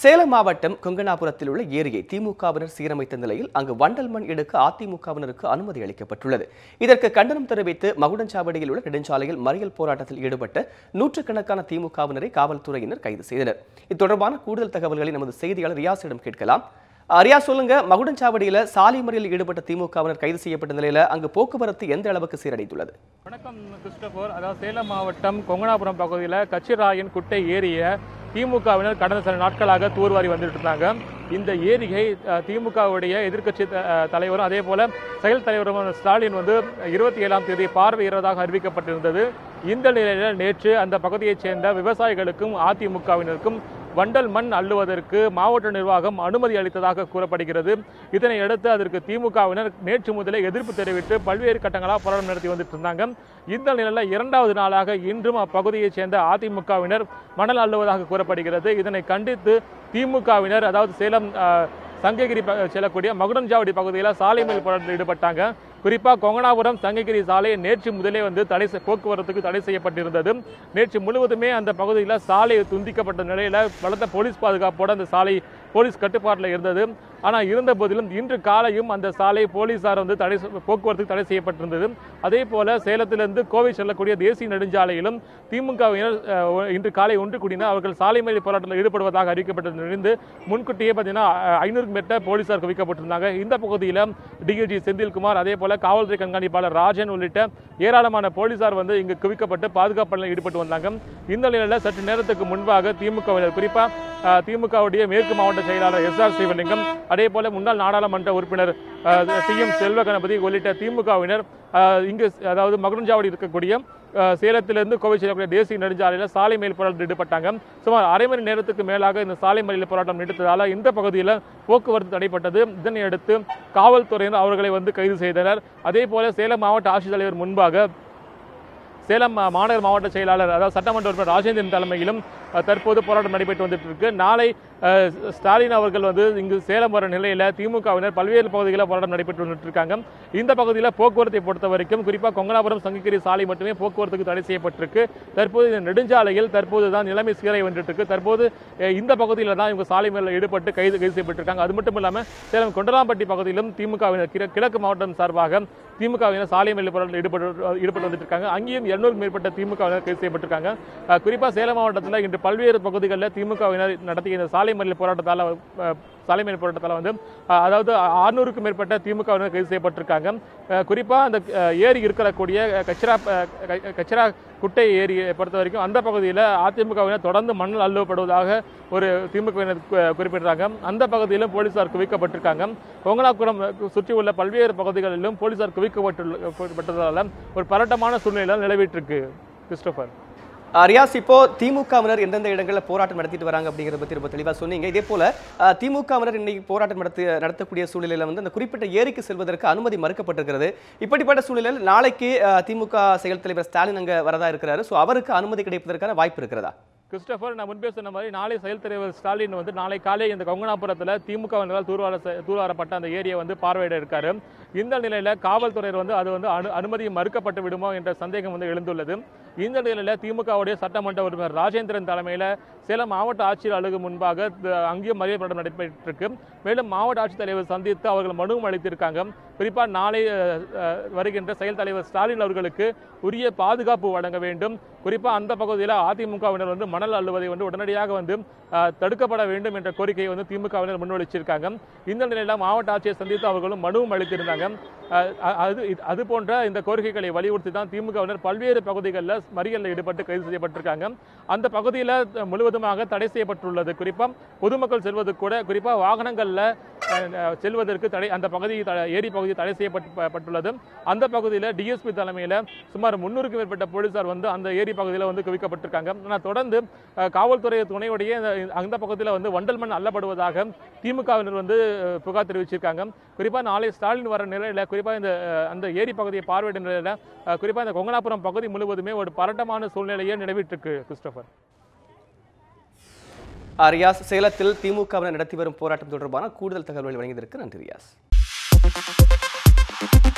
சேலம் மாவட்டம் கொங்கனாபுரத்தில் உள்ள ஏரியை திமுகவினர் சீரமைத்த நிலையில் அங்கு வண்டல் மண் எடுக்க அதிமுகவினருக்கு அனுமதி அளிக்கப்பட்டுள்ளது. இதற்கு கண்டனம் தெரிவித்து மகுடஞ்சாவடியில் உள்ள நெடுஞ்சாலையில் மறியல் போராட்டத்தில் ஈடுபட்ட நூற்றுக்கணக்கான திமுகவினரை காவல்துறையினர் கைது செய்தனர். இது தொடர்பான கூடுதல் தகவல்களை நமது செய்தியாளர் ரியாஸிடம் கேட்கலாம். ரியா சொல்லுங்க. மகுடஞ்சாவடியில் சாலை மறியலில் ஈடுபட்ட திமுகவினர் கைது செய்யப்பட்ட நிலையில் அங்கு போக்குவரத்து எந்த அளவுக்கு சீரடைந்துள்ளது? வணக்கம் கிறிஸ்டபோர். அதாவது சேலம் மாவட்டம் கொங்கனாபுரம் பகுதியில் கச்சிராயன் குட்டை ஏரியை திமுகவினர் கடந்த சில நாட்களாக தூர்வாரி வந்துட்டு இருந்தாங்க. இந்த ஏரியை திமுகவுடைய எதிர்க்கட்சி த- தலைவரும் அதே போல செயல் தலைவரும் ஸ்டாலின் வந்து இருபத்தி ஏழாம் தேதி பார்வையிடுவதாக அறிவிக்கப்பட்டிருந்தது. இந்த நிலையில் நேற்று அந்த பகுதியைச் சேர்ந்த விவசாயிகளுக்கும் அதிமுகவினருக்கும் வண்டல் மண் அள்ளுவதற்கு மாவட்ட நிர்வாகம் அனுமதி அளித்ததாக கூறப்படுகிறது. இதனை அடுத்து அதற்கு திமுகவினர் நேற்று முதலே எதிர்ப்பு தெரிவித்து பல்வேறு கட்டங்களாக போராட்டம் நடத்தி வந்துட்டு இருந்தாங்க. இந்த நிலையில் இரண்டாவது நாளாக இன்றும் அப்பகுதியைச் சேர்ந்த அதிமுகவினர் மணல் அள்ளுவதாக கூறப்படுகிறது. இதனை கண்டித்து திமுகவினர் அதாவது சேலம் சங்ககிரி செல்லக்கூடிய மகுடஞ்சாவடி பகுதியில் சாலை மேல் போராட்டத்தில் ஈடுபட்டாங்க. குறிப்பாக கொங்கனாபுரம் சங்ககிரி சாலை நேற்று முதலே வந்து தடை போக்குவரத்துக்கு தடை செய்யப்பட்டிருந்தது. நேற்று முழுவதுமே அந்த பகுதியில் சாலை துண்டிக்கப்பட்ட நிலையில் பலத்த போலீஸ் பாதுகாப்போடு அந்த சாலை போலீஸ் கட்டுப்பாட்டில் இருந்தது. ஆனால் இருந்த போதிலும் இன்று காலையும் அந்த சாலை போலீசார் வந்து தடை போக்குவரத்துக்கு தடை செய்யப்பட்டிருந்தது. அதே போல சேலத்திலிருந்து கோவை செல்லக்கூடிய தேசிய நெடுஞ்சாலையிலும் திமுகவினர் இன்று காலை ஒன்று கூடினர் அவர்கள் சாலை மறியல் போராட்டத்தில் ஈடுபடுவதாக அறிவிக்கப்பட்டிருந்து முன்கூட்டியே பார்த்தீங்கன்னா அஹ், ஐநூறுக்கும் மேற்பட்ட போலீசார் குவிக்கப்பட்டிருந்தாங்க. இந்த பகுதியில் டிஐஜி செந்தில்குமார் அதே போல காவல்துறை கண்காணிப்பாளர் ராஜன் உள்ளிட்ட ஏராளமான போலீசார் வந்து இங்கு குவிக்கப்பட்டு பாதுகாப்பு பணியில் ஈடுபட்டு வந்தாங்க. இந்த நிலையில் சற்று நேரத்துக்கு முன்பாக திமுகவினர் குறிப்பாக திமுகவுடைய மேற்கு மாவட்ட செயலாளர் எஸ் ஆர் சிவலிங்கம் அதே போல முன்னாள் நாடாளுமன்ற உறுப்பினர் சி எம் செல்வ கணபதி உள்ளிட்ட திமுகவினர் இங்கு அதாவது மகுடஞ்சாவடி இருக்கக்கூடிய சேலத்திலிருந்து கோவை செல்லக்கூடிய தேசிய நெடுஞ்சாலையில் சாலை மேல் போராட்டம் ஈடுபட்டாங்க. சுமார் அரை மணி நேரத்துக்கு மேலாக இந்த சாலை மறியல் போராட்டம் நீடித்ததால் இந்த பகுதியில் போக்குவரத்து தடைப்பட்டது. இதனை அடுத்து காவல்துறையினர் அவர்களை வந்து கைது செய்தனர். அதே போல சேலம் மாவட்ட ஆட்சித்தலைவர் முன்பாக சேலம் மாநகர் மாவட்ட செயலாளர் அதாவது சட்டமன்ற உறுப்பினர் ராஜேந்திரன் தலைமையிலும் தற்போது போராட்டம் நடைபெற்று வந்துட்டு இருக்கு நாளை ஸ்டாலின் அவர்கள் வந்து இங்கு சேலம் வர நிலையில் திமுகவினர் பல்வேறு பகுதிகளில் போராட்டம் நடைபெற்று வந்துட்டு இருக்காங்க இந்த பகுதியில் போக்குவரத்தை பொறுத்த வரைக்கும் குறிப்பாக கொங்கனாபுரம் சங்ககிரி சாலை மட்டுமே போக்குவரத்துக்கு தடை செய்யப்பட்டிருக்கு. தற்போது இந்த நெடுஞ்சாலையில் தற்போது தான் நிலைமை சீரை வந்துட்டு இருக்கு தற்போது இந்த பகுதியில் தான் இவங்க சாலை மேல ஈடுபட்டு கைது கைது செய்யப்பட்டிருக்காங்க. அது மட்டும் இல்லாமல் சேலம் கொண்டலாம்பட்டி பகுதியிலும் திமுகவினர் கிழ- கிழக்கு மாவட்டம் சார்பாக திமுகவினர் சாலை மேல் போராட்டத்தில் ஈடுபட்டு ஈடுபட்டு வந்துட்டு இருக்காங்க அங்கேயும் இருநூறுக்கும் மேற்பட்ட திமுகவினர் கைது செய்யப்பட்டிருக்காங்க. குறிப்பாக குறிப்பா சேலம் மாவட்டத்தில் இன்று பல்வேறு பகுதிகளில் திமுகவினர் நடத்திய இந்த சாலை மறியல் போராட்டத்தால் சாலை மறியல் போராட்டத்தால் வந்து அதாவது ஆறுநூறுக்கும் மேற்பட்ட திமுகவினர் கைது செய்யப்பட்டிருக்காங்க. குறிப்பாக குறிப்பா அந்த ஏரி இருக்கக்கூடிய கச்சரா கச்சரா குட்டை ஏரியை பொறுத்த வரைக்கும் அந்த பகுதியில் அதிமுகவினர் தொடர்ந்து மணல் அள்ளுவப்படுவதாக ஒரு திமுகவினர் குறிப்பிடுறாங்க. அந்த பகுதியிலும் போலீசார் குவிக்கப்பட்டிருக்காங்க. கொங்கனாபுரம் சுற்றி உள்ள பல்வேறு பகுதிகளிலும் போலீசார் குவிக்கப்பட்டுள்ள ஒரு பரட்டமான சூழ்நிலை நிலவிட்டிருக்கு கிறிஸ்டோபர். ரியாஸ் இப்போ திமுகவினர் எந்தெந்த இடங்களில் போராட்டம் நடத்திட்டு வராங்க அப்படிங்கிறத பற்றி ரொம்ப தெளிவா சொன்னீங்க. இதே போல திமுகவினர் இன்னைக்கு போராட்டம் நடத்தி நடத்தக்கூடிய சூழ்நிலையில் வந்து அந்த குறிப்பிட்ட ஏரிக்கு செல்வதற்கு அனுமதி மறுக்கப்பட்டிருக்கிறது. இப்படிப்பட்ட சூழ்நிலையில் நாளைக்கு திமுக செயல் தலைவர் ஸ்டாலின் அங்கே வரதா இருக்கிறாரு. ஸோ அவருக்கு அனுமதி கிடைப்பதற்கான வாய்ப்பு இருக்கிறதா? கிறிஸ்டபர் நான் முன்பே சொன்ன மாதிரி நாளை செயல் தலைவர் ஸ்டாலின் வந்து நாளை காலை இந்த கொங்கனாபுரத்தில் திமுகவினரால் தூர்வார செ- தூர்வாரப்பட்ட அந்த ஏரியை வந்து பார்வையிட இருக்காரு. இந்த நிலையில் காவல்துறையினர் வந்து அது வந்து அனு அனுமதி மறுக்கப்பட்டு விடுமோ என்ற சந்தேகம் வந்து எழுந்துள்ளது. இந்த நிலையில் திமுகவுடைய சட்டமன்ற உறுப்பினர் ராஜேந்திரன் தலைமையில் சேலம் மாவட்ட ஆட்சியர் அலுவலகம் முன்பாக அங்கேயும் மறியல் போராட்டம் நடைபெற்றிருக்கு. மேலும் மாவட்ட ஆட்சித்தலைவர் சந்தித்து அவர்கள் மனுவும் அளித்திருக்காங்க. குறிப்பாக நாளை வருகின்ற செயல் தலைவர் ஸ்டாலின் அவர்களுக்கு உரிய பாதுகாப்பு வழங்க வேண்டும். குறிப்பாக அந்த பகுதியில் அதிமுகவினர் வந்து மணல் அள்ளுவதை வந்து உடனடியாக வந்து தடுக்கப்பட வேண்டும் என்ற கோரிக்கையை வந்து திமுகவினர் முன்வழிச்சிருக்காங்க இந்த நிலையில் மாவட்ட ஆட்சியர் சந்தித்து அவர்களும் மனுவும் அளித்திருந்தாங்க. அது இது- அது போன்ற இந்த கோரிக்கைகளை வலியுறுத்தி தான் திமுகவினர் பல்வேறு பகுதிகளில் மறியலில் ஈடுபட்டு கைது செய்யப்பட்டிருக்காங்க. அந்த பகுதியில் முழுவதுமாக தடை செய்யப்பட்டுள்ளது. குறிப்பாக பொதுமக்கள் செல்வது கூட குறிப்பாக வாகனங்களில் செல்வதற்கு தடை அந்த பகுதி த- ஏரி பகுதி தடை செய்யப்பட்டுள்ளது அந்த பகுதியில் டிஎஸ்பி தலைமையில் சுமார் முன்னூறுக்கும் மேற்பட்ட போலீசார் வந்து அந்த ஏரி பகுதியில் வந்து குவிக்கப்பட்டிருக்காங்க. ஆனால் தொடர்ந்து காவல்துறை துணையுடைய அந்த பகுதியில் வந்து வண்டல் மண் அள்ளப்படுவதாக திமுகவினர் வந்து புகார் தெரிவிச்சிருக்காங்க. குறிப்பா நாளை ஸ்டாலின் வர நிலையில குறிப்பாக இந்த அந்த ஏரி பகுதியை பார்வையிட நிலையில குறிப்பாக குறிப்பா இந்த கொங்கனாபுரம் பகுதி முழுவதுமே ஒரு பரட்டமான சூழ்நிலையே நிலவிட்டிருக்கு கிறிஸ்டோபர். ரியாஸ் சேலத்தில் திமுகவினர் நடத்தி வரும் போராட்டம் தொடர்பான கூடுதல் தகவல்களை வழங்கியதற்கு நன்றி ரியாஸ் Thank you.